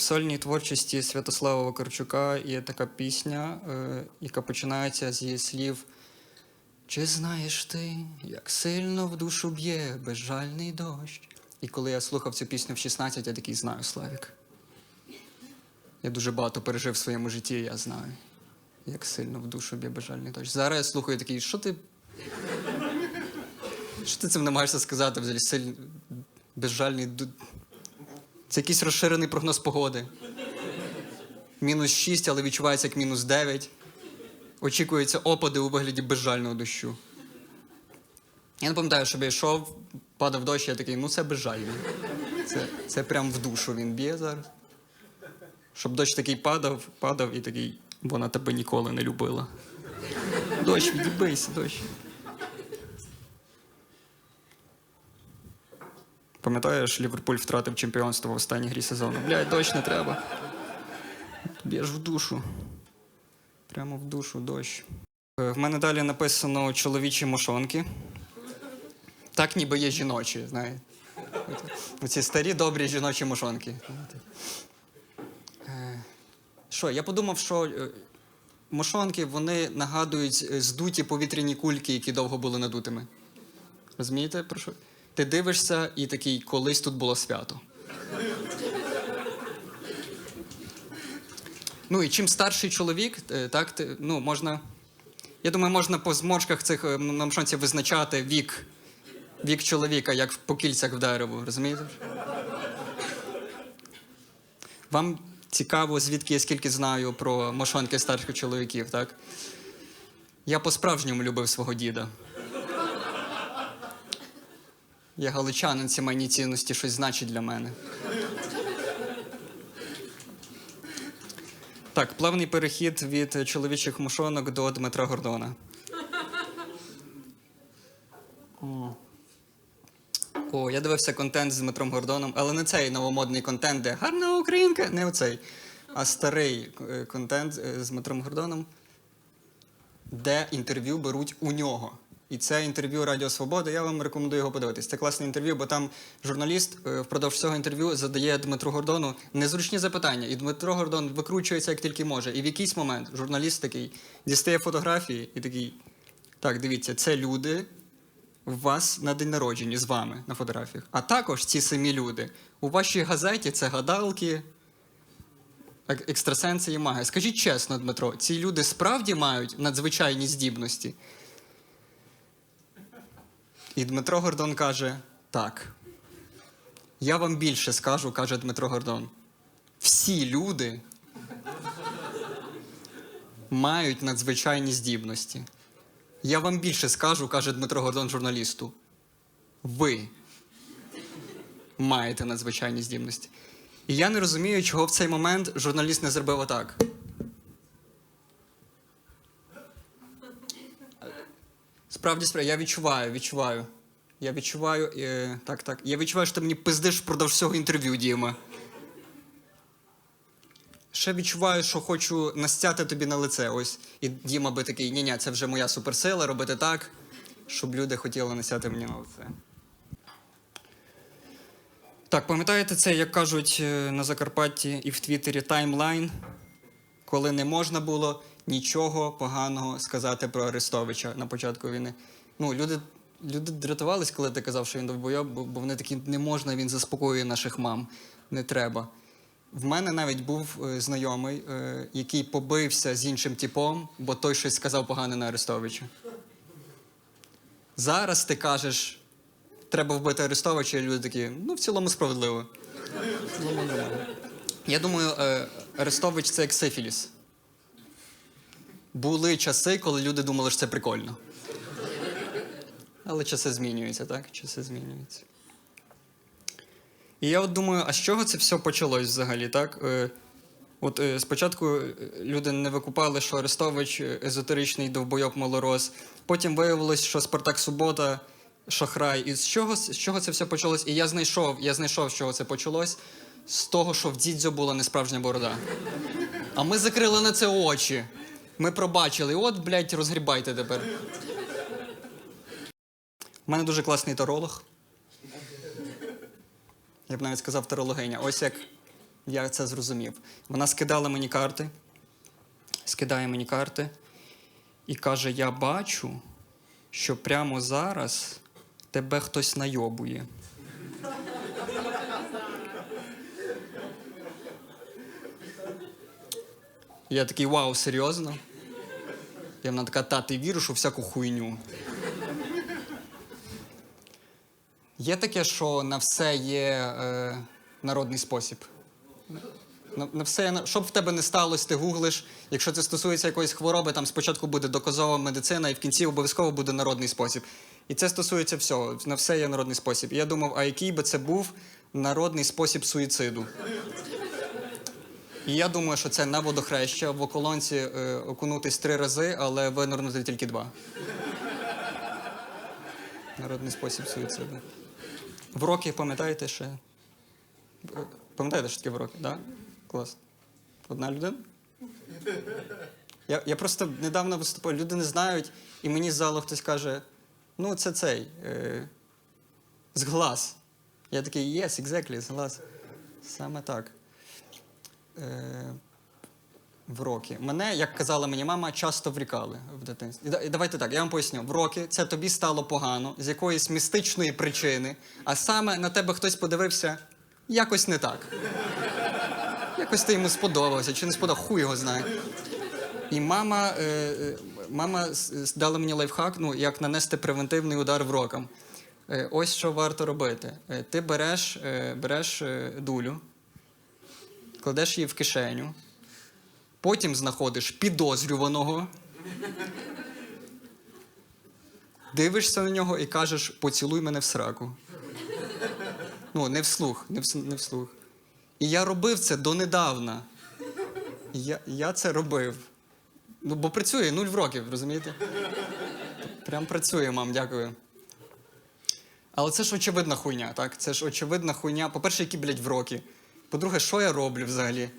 В сольній творчості Святослава Вакарчука є така пісня, е, яка починається зі слів Чи знаєш ти, як сильно в душу б'є безжальний дощ? І коли я слухав цю пісню в 16, я такий знаю, Славік. Я дуже багато пережив в своєму житті, я знаю, як сильно в душу б'є безжальний дощ. Зараз я слухаю такий, що ти. Що ти цим намагаєшся сказати взагалі? Сильний, безжальний це якийсь розширений прогноз погоди. Мінус 6, але відчувається як мінус 9. Очікуються опади у вигляді безжального дощу. Я не пам'ятаю, щоб я йшов, падав дощ, я такий, ну це безжальний. Це, це прям в душу він б'є зараз. Щоб дощ такий падав, падав і такий, вона тебе ніколи не любила. Дощ, відібийся, дощ. Пам'ятаєш, Ліверпуль втратив чемпіонство в останній грі сезону. Блядь, дощ не треба. Б'єш в душу. Прямо в душу дощ. Е, В мене далі написано чоловічі мошонки. Так ніби є жіночі, знаєте. Оці старі добрі жіночі мошонки. Е, Що, я подумав, що е, мошонки вони нагадують здуті повітряні кульки, які довго були надутими. Розумієте, про що? Ти дивишся і такий, колись тут було свято. Ну і чим старший чоловік, е, так, ну, можна. Я думаю, можна по зморшках цих е, на мшонці визначати вік, вік чоловіка, як по кільцях в дерево, розумієте? Вам цікаво, звідки я скільки знаю про мошонки старших чоловіків, так? Я по-справжньому любив свого діда. Я галичанин, сімейні цінності щось значить для мене. Так, плавний перехід від чоловічих мушонок до Дмитра Гордона. О. О, я дивився контент з Дмитром Гордоном, але не цей новомодний контент, де гарна українка, не оцей, а старий е, контент е, з Дмитром Гордоном, де інтерв'ю беруть у нього. І це інтерв'ю Радіо Свобода. Я вам рекомендую його подивитись. Це класне інтерв'ю, бо там журналіст е, впродовж цього інтерв'ю задає Дмитру Гордону незручні запитання. І Дмитро Гордон викручується як тільки може. І в якийсь момент журналіст такий дістає фотографії і такий: так, дивіться, це люди у вас на день народження з вами на фотографіях. А також ці самі люди у вашій газеті це гадалки, екстрасенси і маги. Скажіть чесно, Дмитро, ці люди справді мають надзвичайні здібності? І Дмитро Гордон каже: так. Я вам більше скажу, каже Дмитро Гордон. Всі люди мають надзвичайні здібності. Я вам більше скажу, каже Дмитро Гордон журналісту. Ви маєте надзвичайні здібності. І я не розумію, чого в цей момент журналіст не зробив отак. Справді, справді, я відчуваю, відчуваю. Я відчуваю. Е, так, так. Я відчуваю, що ти мені пиздиш впродовж всього інтерв'ю, Діма. Ще відчуваю, що хочу настяти тобі на лице. Ось. І Діма би такий, ні-ні, це вже моя суперсила, робити так, щоб люди хотіли настяти мені на лице. Так, пам'ятаєте це, як кажуть е, на Закарпатті і в Твіттері таймлайн, коли не можна було нічого поганого сказати про Арестовича на початку війни. Ну, люди, люди дратувались, коли ти казав, що він довбойоб, бо, бо вони такі, не можна, він заспокоює наших мам. Не треба. В мене навіть був е, знайомий, е, який побився з іншим типом, бо той щось сказав погане на Арестовича. Зараз ти кажеш, треба вбити Арестовича, і люди такі, ну, в цілому справедливо. В цілому нормально. Я думаю, е, Арестович це як сифіліс. Були часи, коли люди думали, що це прикольно. Але часи змінюються, так? Часи змінюються. І я от думаю, а з чого це все почалось взагалі, так? Е, от е, спочатку е, люди не викупали, що Арестович езотеричний довбойок малорос. Потім виявилось, що Спартак Субота шахрай. І з чого, з чого це все почалось? І я знайшов, я знайшов, з чого це почалось. З того, що в Дідзьо була несправжня борода. А ми закрили на це очі. Ми пробачили. От, блядь, розгрібайте тепер. У мене дуже класний таролог. Я б навіть сказав тарологиня. Ось як я це зрозумів. Вона скидала мені карти, скидає мені карти і каже: Я бачу, що прямо зараз тебе хтось найобує. Я такий вау, серйозно? І вона така, та, ти віриш у всяку хуйню. Є таке, що на все є е, народний спосіб. На, на все, на- щоб в тебе не сталося, ти гуглиш. Якщо це стосується якоїсь хвороби, там спочатку буде доказова медицина, і в кінці обов'язково буде народний спосіб. І це стосується всього. На все є народний спосіб. І я думав, а який би це був народний спосіб суїциду? І я думаю, що це на водохреща в околонці е, окунутись три рази, але винирнути тільки два. Народний спосіб суїциду. Вроки, пам'ятаєте ще? Пам'ятаєте, що таке вроки? Да? Клас. Одна людина? Я, я просто недавно виступав, люди не знають, і мені з залу хтось каже: ну, це цей. Е, глаз. Я такий, yes, exactly, глаз. Саме так. Е, вроки. Мене, як казала мені мама, часто врікали в дитинстві. І давайте так, я вам поясню. Вроки це тобі стало погано з якоїсь містичної причини, а саме на тебе хтось подивився якось не так. Якось ти йому сподобався, чи не сподобався, хуй його знає. І мама, е, е, мама дала мені лайфхак, ну, як нанести превентивний удар врокам. Е, ось що варто робити. Ти береш, береш дулю, кладеш її в кишеню, потім знаходиш підозрюваного, дивишся на нього і кажеш, поцілуй мене в сраку. Ну, не вслух, не, вс, не вслух. І я робив це донедавна. Я, я це робив. Ну, бо працює нуль в років, розумієте? Прям працює, мам, дякую. Але це ж очевидна хуйня, так? Це ж очевидна хуйня. По-перше, які, блядь, вроки. По-друге, що я роблю взагалі?